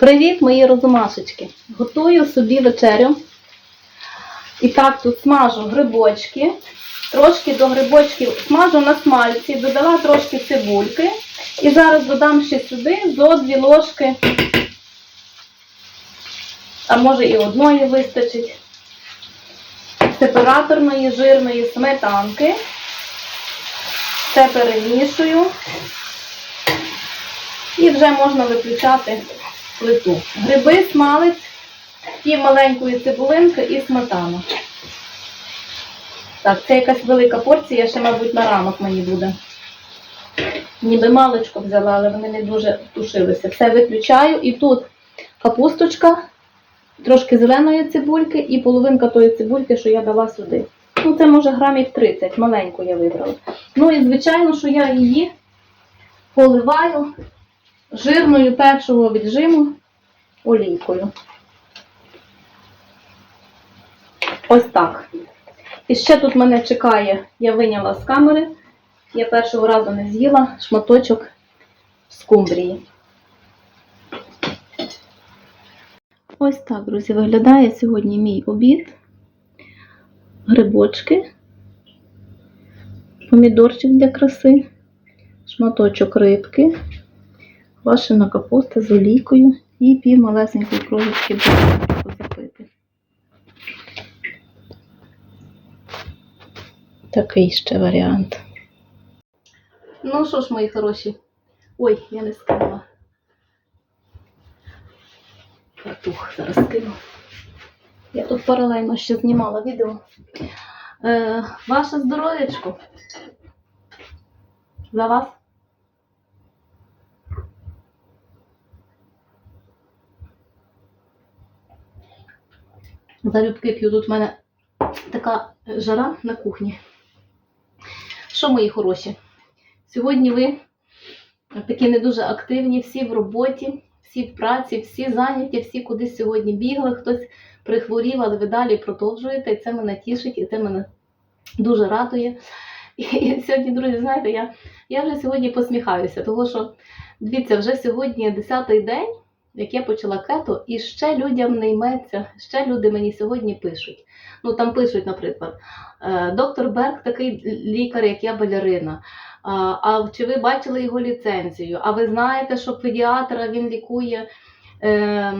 Привіт, мої розумашечки! Готую собі вечерю. І так, тут смажу грибочки. Трошки до грибочків смажу на смальці, додала трошки цибульки. І зараз додам ще сюди зо дві ложки, а може і одної вистачить, сепараторної жирної сметанки. Все перемішую. І вже можна виключати плиту. Гриби, смалець, пів маленької цибулинки і сметана. Так, це якась велика порція, ще, мабуть, на ранок мені буде. Ніби маличко взяла, але вони не дуже тушилися. Все виключаю. І тут капусточка, трошки зеленої цибульки і половинка тої цибульки, що я дала сюди. Ну, це може грамів 30, маленьку я вибрала. Ну і звичайно, що я її поливаю жирною першого віджиму олійкою. Ось так. І ще тут мене чекає, я виняла з камери, я першого разу не з'їла шматочок скумбрії. Ось так, друзі, виглядає сьогодні мій обід. Грибочки, помідорчик для краси, шматочок рибки, квашена капуста з олійкою і пів малесенької кружечки запити. Такий ще варіант. Ну що ж, мої хороші. Ой, я не скинула. Фартух зараз скину. Я тут паралельно ще знімала відео. Е, ваше здоров'ячко. За вас. Залюбки п'ю тут в мене така жара на кухні. Що, мої хороші? Сьогодні ви такі не дуже активні, всі в роботі, всі в праці, всі зайняті, всі кудись сьогодні бігли, хтось прихворів, але ви далі продовжуєте, і це мене тішить, і це мене дуже радує. І сьогодні, друзі, знаєте, я, я вже сьогодні посміхаюся, тому що, дивіться, вже сьогодні 10-й день, як я почала кето, і ще людям не йметься, ще люди мені сьогодні пишуть. Ну там пишуть, наприклад, «Е, доктор Берг такий лікар, як я балерина. А, а чи ви бачили його ліцензію? А ви знаєте, що педіатра він лікує е,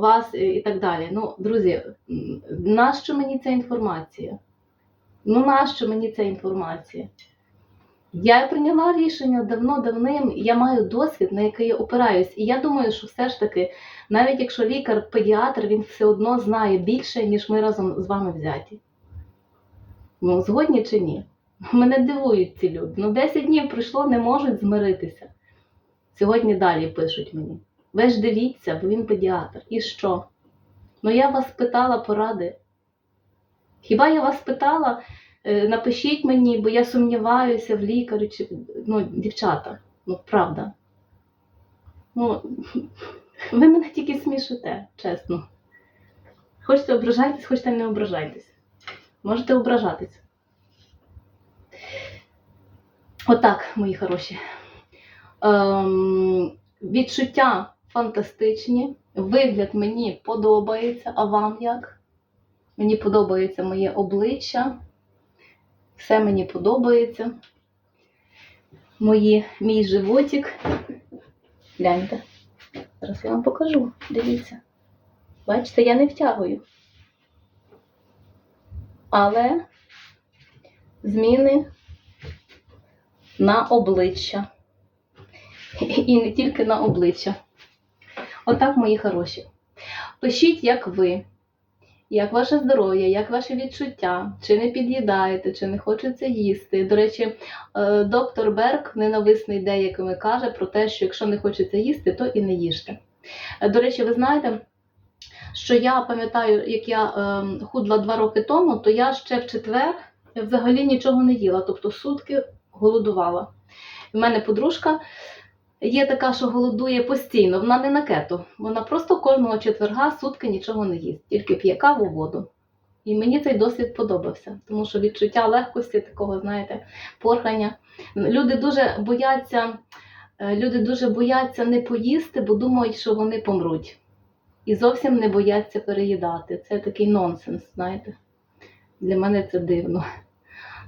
вас і так далі. Ну, друзі, нащо мені ця інформація? Ну, нащо мені ця інформація? Я прийняла рішення давно-давним, я маю досвід, на який я опираюсь. І я думаю, що все ж таки, навіть якщо лікар-педіатр, він все одно знає більше, ніж ми разом з вами взяті. Ну, згодні чи ні? Мене дивують ці люди. Ну, 10 днів пройшло, не можуть змиритися. Сьогодні далі пишуть мені. Ви ж дивіться, бо він педіатр. І що? Ну я вас питала поради. Хіба я вас питала, напишіть мені, бо я сумніваюся в лікарю чи ну, дівчата. Ну, правда. Ну, ви мене тільки смішите, чесно. Хочете ображайтесь, хочете не ображайтесь. Можете ображатись. Отак, мої хороші. Ем, відчуття фантастичні. Вигляд мені подобається, а вам як? Мені подобається моє обличчя. Все мені подобається. Мої, мій животик. Гляньте. Зараз я вам покажу. Дивіться. Бачите, я не втягую. Але зміни на обличчя. І не тільки на обличчя. Отак, мої хороші. Пишіть, як ви. Як ваше здоров'я, як ваші відчуття, чи не під'їдаєте, чи не хочеться їсти. До речі, е, доктор Берг ненависний деякими каже про те, що якщо не хочеться їсти, то і не їжте. Е, До речі, ви знаєте, що я пам'ятаю, як я е, худла два роки тому, то я ще в четвер взагалі нічого не їла, тобто сутки голодувала. У мене подружка є така, що голодує постійно, вона не на кето. Вона просто кожного четверга сутки нічого не їсть, тільки п'є каву, воду. І мені цей досвід подобався, тому що відчуття легкості, такого, знаєте, порхання. Люди дуже бояться Е, Люди дуже бояться не поїсти, бо думають, що вони помруть. І зовсім не бояться переїдати. Це такий нонсенс, знаєте. Для мене це дивно.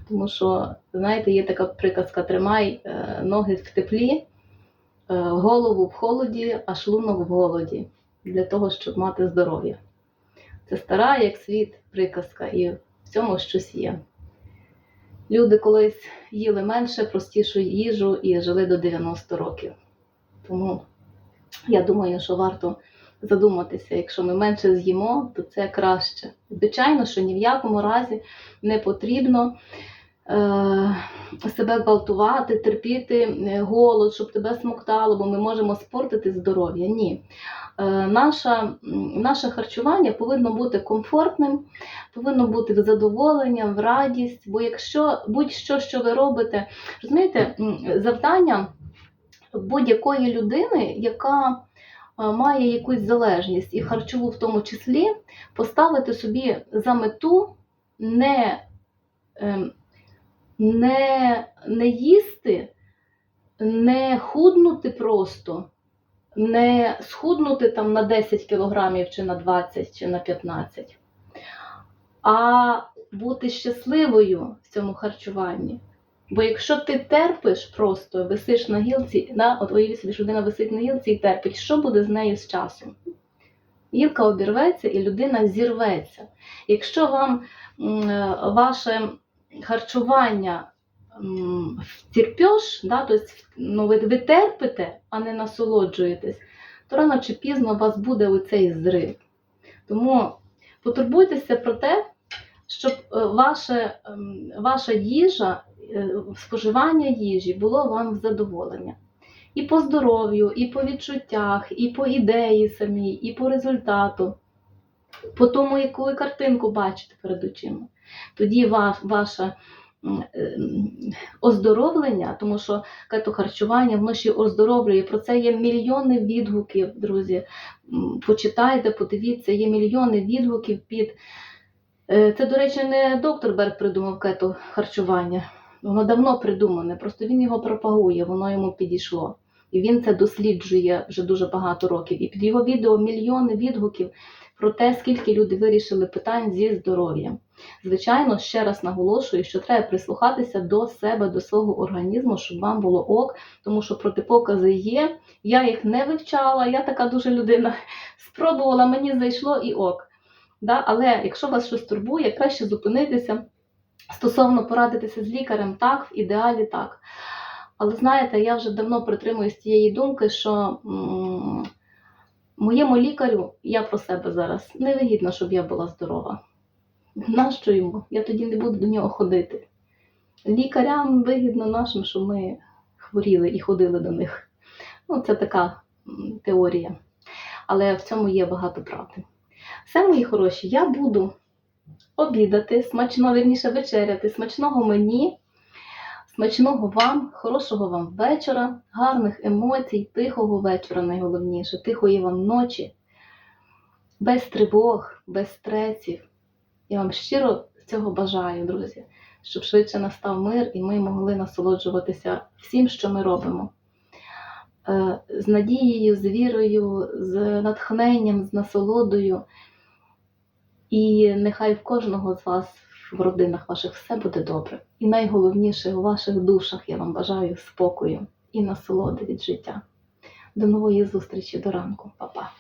Тому що, знаєте, є така приказка: тримай е, ноги в теплі, голову в холоді, а шлунок в голоді для того, щоб мати здоров'я. Це стара, як світ, приказка, і в цьому щось є. Люди колись їли менше, простішу їжу і жили до 90 років. Тому я думаю, що варто задуматися, якщо ми менше з'їмо, то це краще. Звичайно, що ні в якому разі не потрібно е, себе гвалтувати, терпіти е, голод, щоб тебе смоктало, бо ми можемо спортити здоров'я. Ні. Е, наша, наше харчування повинно бути комфортним, повинно бути в задоволення, в радість. Бо якщо будь-що, що ви робите, розумієте, завдання будь-якої людини, яка е, має якусь залежність і харчову в тому числі, поставити собі за мету не, ем, не, не їсти, не худнути просто, не схуднути там на 10 кілограмів чи на 20 чи на 15, а бути щасливою в цьому харчуванні. Бо якщо ти терпиш просто, висиш на гілці, да, от уявіть собі, що людина висить на гілці і терпить, що буде з нею з часом? Гілка обірветься і людина зірветься. Якщо вам е, ваше харчування м, втерпеш, да, тобто, ну, ви, ви терпите, а не насолоджуєтесь, то рано чи пізно у вас буде оцей зрив. Тому потурбуйтеся про те, щоб е, ваше, ваша їжа, е, споживання їжі було вам в задоволення. І по здоров'ю, і по відчуттях, і по ідеї самій, і по результату, по тому, яку ви картинку бачите перед очима. Тоді ва- ваше оздоровлення, тому що кетохарчування воно ще оздоровлює. Про це є мільйони відгуків, друзі. Почитайте, подивіться, є мільйони відгуків під. Е, Це, до речі, не доктор Берг придумав кето харчування. Воно давно придумане, просто він його пропагує, воно йому підійшло. І він це досліджує вже дуже багато років. І під його відео мільйони відгуків про те, скільки люди вирішили питань зі здоров'ям. Звичайно, ще раз наголошую, що треба прислухатися до себе, до свого організму, щоб вам було ок, тому що протипокази є. Я їх не вивчала, я така дуже людина. Спробувала, мені зайшло і ок. Да? Але якщо вас щось турбує, краще зупинитися. Стосовно порадитися з лікарем, так, в ідеалі так. Але знаєте, я вже давно притримуюсь тієї думки, що м, моєму лікарю, я про себе зараз, невигідно, щоб я була здорова. Нащо йому? Я тоді не буду до нього ходити. Лікарям вигідно нашим, щоб ми хворіли і ходили до них. Ну, це така теорія. Але в цьому є багато правди. Все, мої хороші, я буду обідати, смачно, вірніше вечеряти, смачного мені, смачного вам, хорошого вам вечора, гарних емоцій, тихого вечора найголовніше, тихої вам ночі, без тривог, без стресів. Я вам щиро цього бажаю, друзі, щоб швидше настав мир і ми могли насолоджуватися всім, що ми робимо. Е, З надією, з вірою, з натхненням, з насолодою. І нехай в кожного з вас в родинах ваших все буде добре. І найголовніше у ваших душах я вам бажаю спокою і насолоди від життя. До нової зустрічі до ранку, Па-па.